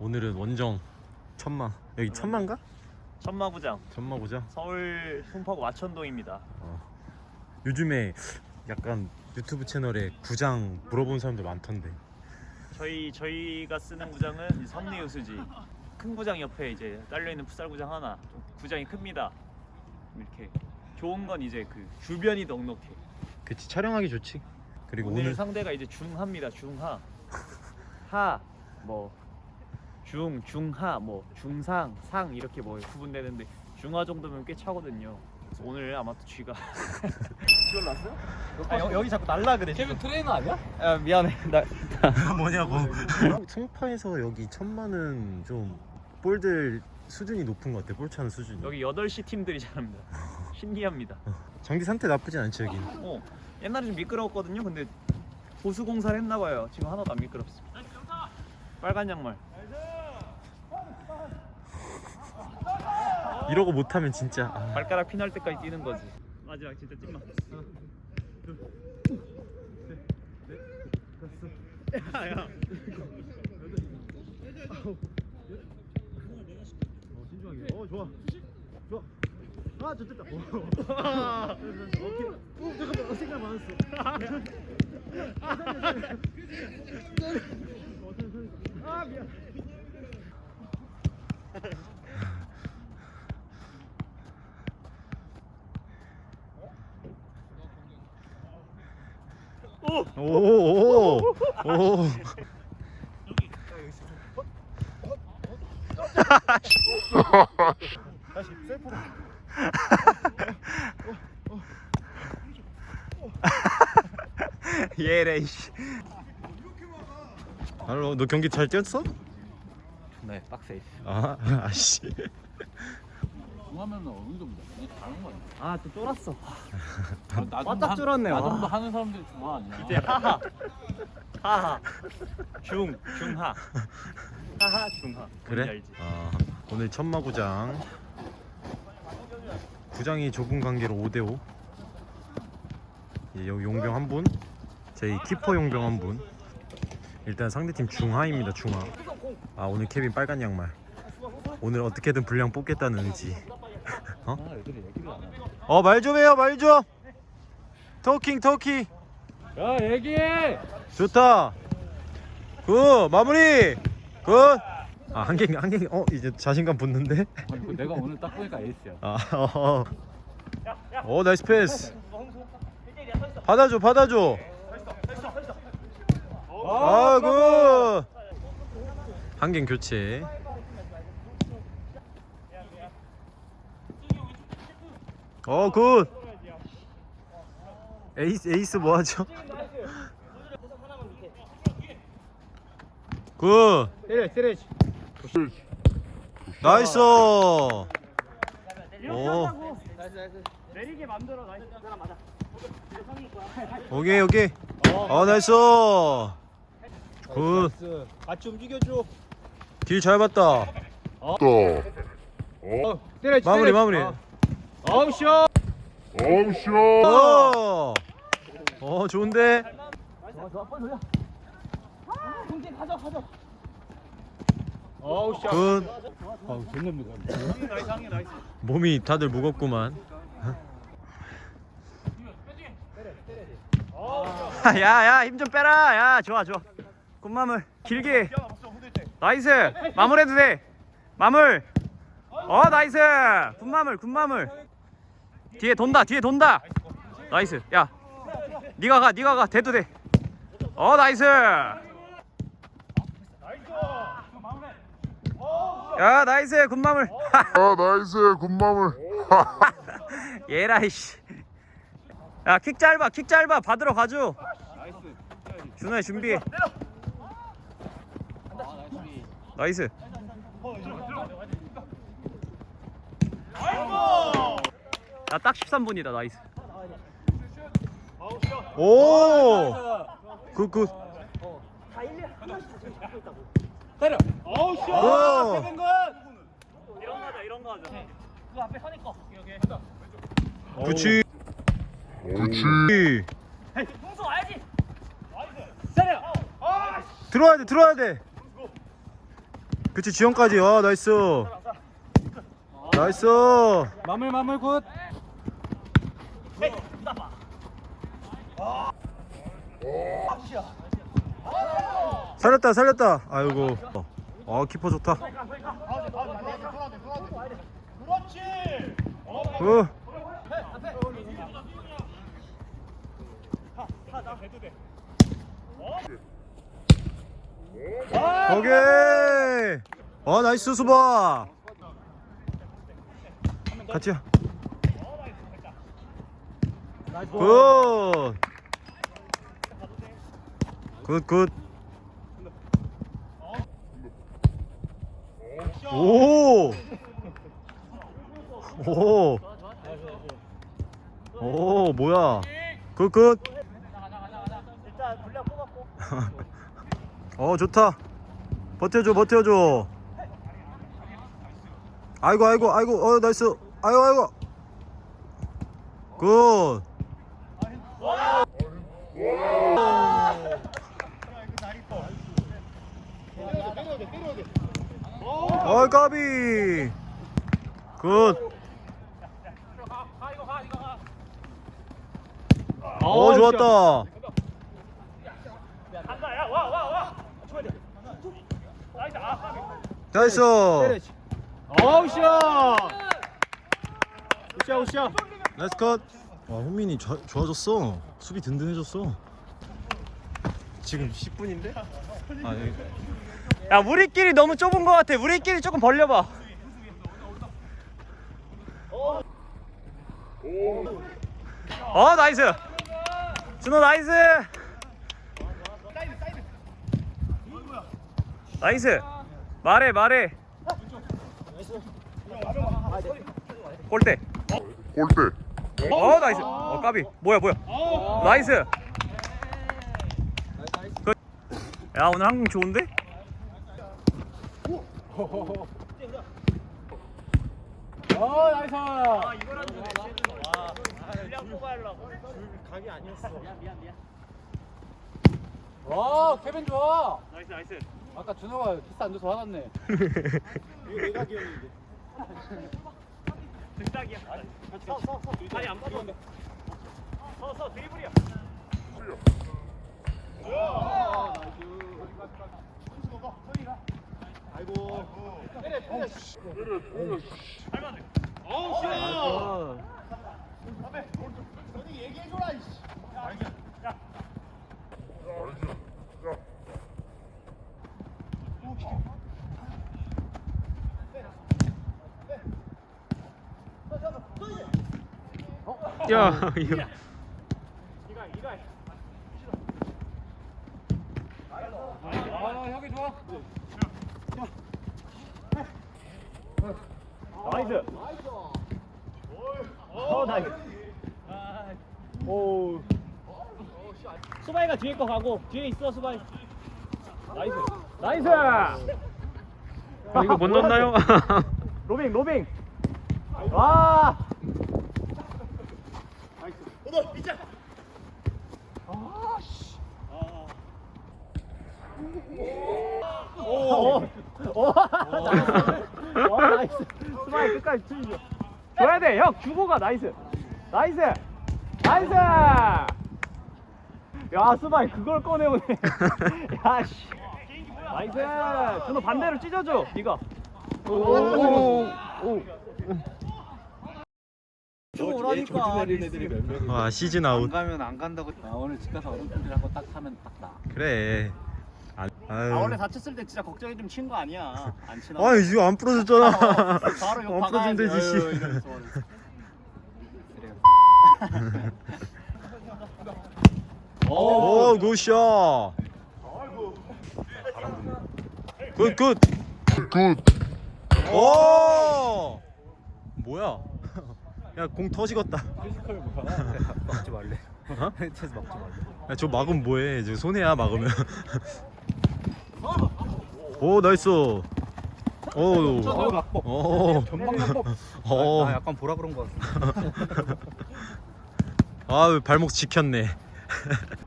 오늘은 원정 천마 여기 천마인가? 천마구장 천마고자 서울 송파구 와천동입니다. 요즘에 약간 유튜브 채널에 구장 물어보는 사람들 많던데 저희 저희가 쓰는 구장은 선리우스지 큰 구장 옆에 이제 딸려 있는 풋살 구장 하나 좀 구장이 큽니다. 이렇게 좋은 건 이제 그 주변이 넉넉해. 그치 촬영하기 좋지 그리고 오늘, 오늘 상대가 이제 중하입니다. 중하 하뭐 중, 중하, 뭐 중상, 상 이렇게 뭐 구분되는데 중하 정도면 꽤 차거든요. 그래서 오늘 아마 또 쥐가 쥐 올랐어요? 아, 여, 여기 자꾸 날라 그래. 케빈 트레이너 아니야? 아, 미안해. 나 뭐냐고 송파에서 여기 천마는 좀 볼들 수준이 높은 것 같아 볼 차는 수준이 여기 8시 팀들이 잘합니다. 신기합니다. 장비 상태 나쁘진 않지 여긴 어, 옛날에 좀 미끄러웠거든요. 근데 보수 공사를 했나 봐요. 지금 하나도 안 미끄럽습니다. 빨간 양말. 이러고 못하면 진짜 아, 발가락 피날 때까지 뛰는 거지. 마지막 진짜 찐마. 야야. 어 좋아 좋아 아 좋겠다 오케이 오 잠깐만 생각 많았어 아 미안 오오오 오. 다시 셀프로 예래 씨. 할로 너 경기 잘 뛰었어? 네, 빡세. 아 아씨 중하면 어느 정도? 이게 다른 거 아니야? 아, 또 쫄았어. 나 바짝 줄었네, 나 와. 정도 하는 사람들이 중하 아니야? 이제 하하. 하하. 중, 중하. 하하, 중하. 뭔지 그래? 알지? 아 오늘 천마구장 구장이 좁은 관계로 5대5 여기 용병 한분 저희 키퍼 용병 한 분 일단 상대팀 중하입니다 중하 아 오늘 케빈 빨간 양말 오늘 어떻게든 분량 뽑겠다는 의지 아 애들이 얘기를 안 해. 어말 좀 해요 말 좀 토킹 토킹 야 얘기해! 좋다 굿 마무리 굿 아 한갱 한갱 어 이제 자신감 붙는데 아니, 그 내가 오늘 딱 보니까 에이스야. 아, 어, 오 나이스 패스. 받아줘, 받아줘. 아, 굿. 한갱 교체. 어, 굿. 에이스, 에이스 뭐 하죠? 굿. 때려, 때려. 나이스. 오. 내리게 만들어, 나이스. 맞아. 오케이 오케이 어 나이스 굿 같이 움직여줘. 길 잘 봤다 때려, 마무리 마무리 어 우, 쇼. 어, 어 좋은데? 어우, 쇼. 굿. 몸이 다들 무겁구만. 야야 힘 좀 빼라. 야 좋아 좋아. 굿마물 길게. 나이스. 마무리해도 돼. 마물 어 나이스. 굿마물 굿마물 뒤에 돈다 뒤에 돈다. 나이스. 야 니가 가 니가 가. 돼도 돼어 나이스. 야 나이스. 굿마물 아 나이스. 굿마물 예라이씨. 야킥 짧아 킥 짧아. 받으러 가줘. 준호야 준비해 나이스 나 딱 13분이다 나이스 오 굿굿 때려! 어우, 쇼. 오. 세ven 굿. 이런 거 하자, 이런 거 하자. 그 앞에 선이 거. 여기. 그치 그치 동수 와야지. 때려. 들어와야 돼 들어와야 돼 그치 지영까지 아 나이스 나이스 마물 마물 굿. 살렸다 살렸다. 아이고. 아 키퍼 좋다. 그 오케이. 아 나이스 수바 같이 굿 굿 굿 오! 오! 오, 뭐야? 굿, 굿. 어, 좋다. 버텨줘, 버텨줘. 아이고, 아이고, 아이고, 어, 나이스. 아이고, 아이고. 굿. 어, 까비. 굿. 어, 좋았다. 나이스. 어우 샷. 우샤 우샤. 나이스 컷. 와, 훈민이 좋아, 좋아졌어. 수비 든든해졌어. 지금 10분인데? 아, 네. 야 우리끼리 너무 좁은 것 같아. 우리끼리 조금 벌려봐. 어 나이스. 준호 나이스. 나이스. 말해 말해. 골대. 골대. 어 나이스. 어 까비. 뭐야 뭐야. 나이스. 그- 야 오늘 한국 좋은데? 어 나이스. 와 케빈 좋아. 나이스 나이스. 아까 준호가 키스 안 줘서 화났네. 등짝이야. 서서서. 다리 안 빠져 서서 드리블이야 야, 야. 아 형이 좋아. 나이스. 어 나이스. 오. 수바이가 뒤에 거 가고 뒤에 있어 수바이. 나이스. 나이스. 아, 이거 못 넣나요? 로빙 로빙 와 오, 오, 와, 나이스. 스마일 끝까지 치죠. 줘야 돼, 형. 주고 가, 나이스. 나이스. 나이스. 야, 스마일 그걸 꺼내오네. 야, 씨. 나이스. 준호 반대로 찢어줘, 네가. 오, 오, 오. 오라니까. 와, 시즌 아웃. 가면 안 간다고. 아 오늘 집 가서 어른들이랑 한번 딱 하면 딱 나. 그래. 아, 아유. 아, 원래 다쳤을 때 진짜 걱정이 좀 친 거 아니야. 안 치나? 아, 이거 안 부러졌잖아. 바로 욕 안 박아야지. 부러지면 되지, 씨. 어휴, 이러면서. 오, 굿샷. 굿, 굿. 굿 오! 뭐야? 야, 공 터지겠다. 먹지 말래. 어? 해체해서 먹지 말래. 야, 저 막으면 뭐해? 저 손해야, 막으면. 오, 나이스. 오. 오. 전방납법. 어. 아 약간 보라 그런 거 같아. 아, 발목 지켰네.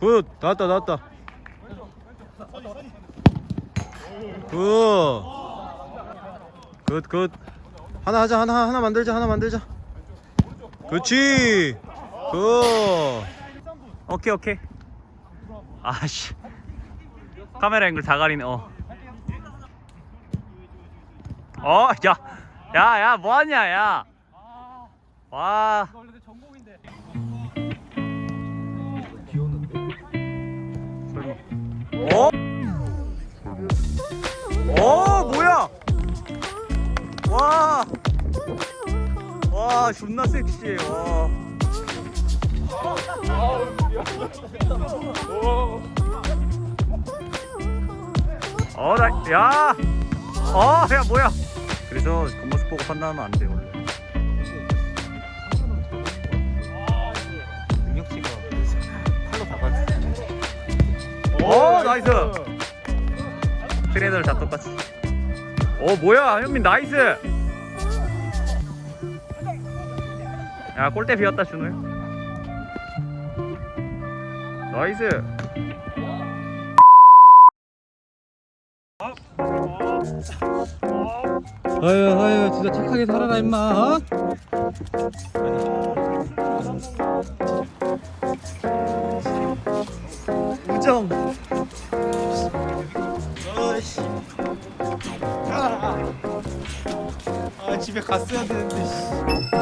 굿, 나왔다, 나왔다. 굿. 굿, 굿. 하나 하자, 하나, 하나 만들자, 하나 만들자. 그렇지. 굿. 오케이 오케이 아씨 카메라 앵글 다 가리네 어. 어, 야, 야, 야, 뭐 하냐, 야. 와. 어? 어, 뭐야? 와. 와, 존나 섹시해. 와. 어, 나, 야, 어, 야, 뭐야? 그래서 겉모습 보고 판단하면 안 돼, 원래. 능력치가 팔로 다갈 어, 나이스. 트레이더를 다 똑같이. 어, 뭐야, 현민 나이스. 야, 골대 비었다, 준우. 나이스. 아유, 아유, 진짜 착하게 살아라, 임마. 어? 우정. 아이씨. 아, 아 집에 갔어야 되는데. 씨.